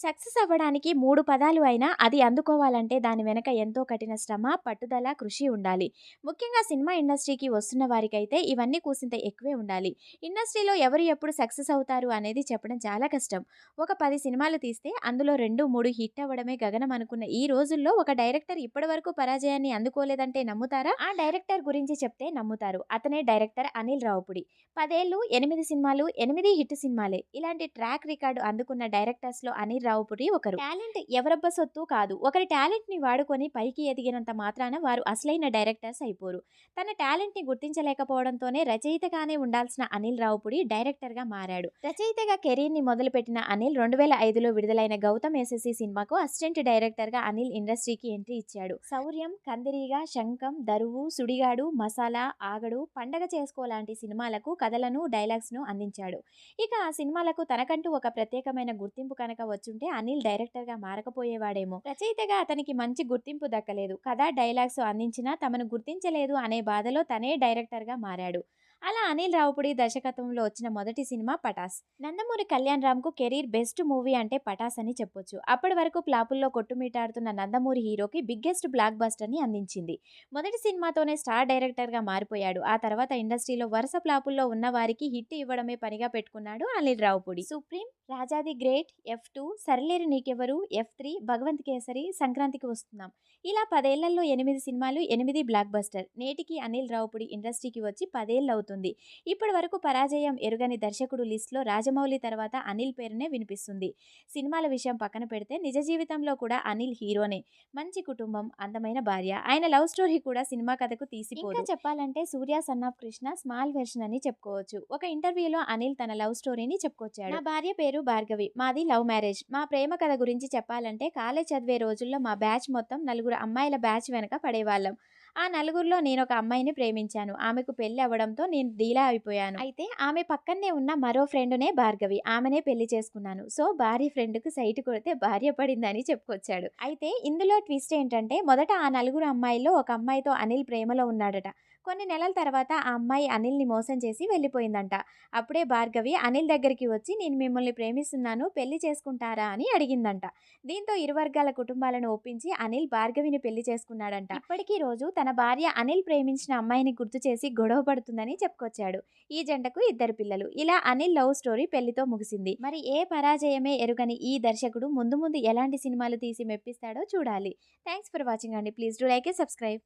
Success అవ్వడానికి మూడు పదాలు అయినా అది అందుకోవాలంటే దాని వెనక ఎంతో కఠిన శ్రమ పట్టుదల కృషి ఉండాలి. ముఖ్యంగా సినిమా ఇండస్ట్రీకి వస్తున్న వారికైతే ఇవన్నీ కూసింత ఎక్కువే ఉండాలి. ఇండస్ట్రీలో ఎవరు ఎప్పుడు సక్సెస్ అవుతారు అనేది చెప్పడం చాలా కష్టం. ఒక పది సినిమాలు తీస్తే అందులో రెండు మూడు హిట్ అవ్వడమే గగనం అనుకున్న ఈ రోజుల్లో ఒక డైరెక్టర్ ఇప్పటివరకు పరాజయాన్ని అందుకోలేదంటే నమ్ముతారా? ఆ డైరెక్టర్ గురించి చెప్తే నమ్ముతారు. అతనే డైరెక్టర్ అనిల్ రావుపుడి. పదేళ్ళు ఎనిమిది సినిమాలు ఎనిమిది హిట్ సినిమాలే. ఇలాంటి ట్రాక్ రికార్డు అందుకున్న డైరెక్టర్స్లో అనిల్ రావుపుడి ఒకరు. టాలెంట్ ఎవరబ్బ సొత్తు కాదు. ఒకరి టాలెంట్ని వాడుకొని పైకి ఎదిగినంత మాత్రాన వారు అసలైన డైరెక్టర్స్ అయిపోరు. తన టాలెంట్ని గుర్తించలేకపోవడంతోనే రచయితగానే ఉండాల్సిన అనిల్ రావుపుడి డైరెక్టర్గా మారాడు. రచయితగా కెరీర్ని మొదలుపెట్టిన అనిల్ రెండు వేల ఐదులో విడుదలైన గౌతమ్ ఎస్ఎస్సి సినిమాకు అసిస్టెంట్ డైరెక్టర్గా అనిల్ ఇండస్ట్రీకి ఎంట్రీ ఇచ్చాడు. శౌర్యం కందిరీగా శంఖం దరువు సుడిగాడు మసాలా ఆగడు పండగ చేసుకోలాంటి సినిమాలకు కథలను డైలాగ్స్ను అందించాడు. ఇక ఆ సినిమాలకు తనకంటూ ఒక ప్రత్యేకమైన గుర్తింపు కనుక వచ్చుంటే అనిల్ డైరెక్టర్గా మారకపోయేవాడేమో. రచయితగా అతనికి మంచి గుర్తింపు దక్కలేదు. కథ డైలాగ్స్ అందించినా తమను గుర్తించలేదు అనే బాధలో తనే డైరెక్టర్గా మారాడు. అలా అనిల్ రావుపుడి దర్శకత్వంలో వచ్చిన మొదటి సినిమా పటాస్. నందమూరి కళ్యాణ్ రామ్కు కెరీర్ బెస్ట్ మూవీ అంటే పటాస్ అని చెప్పొచ్చు. అప్పటి వరకు ప్లాపుల్లో కొట్టుమిటాడుతున్న నందమూరి హీరోకి బిగ్గెస్ట్ బ్లాక్ బస్టర్ని అందించింది. మొదటి సినిమాతోనే స్టార్ డైరెక్టర్గా మారిపోయాడు. ఆ తర్వాత ఇండస్ట్రీలో వరుస ప్లాపుల్లో ఉన్న వారికి హిట్ ఇవ్వడమే పనిగా పెట్టుకున్నాడు Anil Ravipudi. Supreme Raja the great F two Sarileru Neekevvaru F three Bhagavanth kesari సంక్రాంతికి వస్తున్నాం. ఇలా పదేళ్ళలో ఎనిమిది సినిమాలు ఎనిమిది బ్లాక్ బస్టర్. నేటికి అనిల్ రావుపుడి ఇండస్ట్రీకి వచ్చి పదేళ్ళు అవుతుంది ఇప్పటి వరకు పరాజయం ఎరుగని దర్శకుడు లిస్ట్లో రాజమౌళి తర్వాత అనిల్ పేరునే వినిపిస్తుంది. సినిమాల విషయం పక్కన పెడితే నిజ జీవితంలో కూడా అనిల్ హీరోనే. మంచి కుటుంబం అందమైన భార్య. ఆయన లవ్ స్టోరీ కూడా సినిమా కథకు తీసిపోదు. చెప్పాలంటే Surya son of Krishna small version అని చెప్పుకోవచ్చు. ఒక ఇంటర్వ్యూలో అనిల్ తన లవ్ స్టోరీని చెప్పుకొచ్చాడు. నా భార్య పేరు భార్గవి. మాది లవ్ మ్యారేజ్. మా ప్రేమ కథ గురించి చెప్పాలంటే కాలేజ్ చదివే రోజుల్లో మా బ్యాచ్ మొత్తం నలుగురు అమ్మాయిల బ్యాచ్ వెనక పడేవాళ్ళం. ఆ నలుగురిలో నేను ఒక అమ్మాయిని ప్రేమించాను. ఆమెకు పెళ్ళి అవ్వడంతో నేను డీలా అయిపోయాను. అయితే ఆమె పక్కనే ఉన్న మరో ఫ్రెండునే భార్గవి. ఆమెనే పెళ్ళి చేసుకున్నాను. సో భార్య ఫ్రెండ్కు సైట్ కొడితే భార్య పడిందని చెప్పుకొచ్చాడు. అయితే ఇందులో ట్విస్ట్ ఏంటంటే మొదట ఆ నలుగురు అమ్మాయిల్లో ఒక అమ్మాయితో అనిల్ ప్రేమలో ఉన్నాడట. కొన్ని నెలల తర్వాత ఆ అమ్మాయి అనిల్ని మోసం చేసి వెళ్ళిపోయిందంట. అప్పుడే భార్గవి అనిల్ దగ్గరికి వచ్చి నేను మిమ్మల్ని ప్రేమిస్తున్నాను పెళ్ళి చేసుకుంటారా? అని అడిగిందంట. దీంతో ఇరు వర్గాల కుటుంబాలను ఒప్పించి అనిల్ భార్గవిని పెళ్ళి చేసుకున్నాడంట. ఇప్పటికీ రోజు తన భార్య అనిల్ ప్రేమించిన అమ్మాయిని గుర్తు చేసి గొడవ పడుతుందని చెప్పుకొచ్చాడు. ఈ జంటకు ఇద్దరు పిల్లలు. ఇలా అనిల్ లవ్ స్టోరీ పెళ్ళితో ముగిసింది. మరి ఏ పరాజయమే ఎరుగని ఈ దర్శకుడు ముందు ముందు ఎలాంటి సినిమాలు తీసి మెప్పిస్తాడో చూడాలి. థ్యాంక్స్ ఫర్ వాచింగ్ అండి. Please do like a subscribe.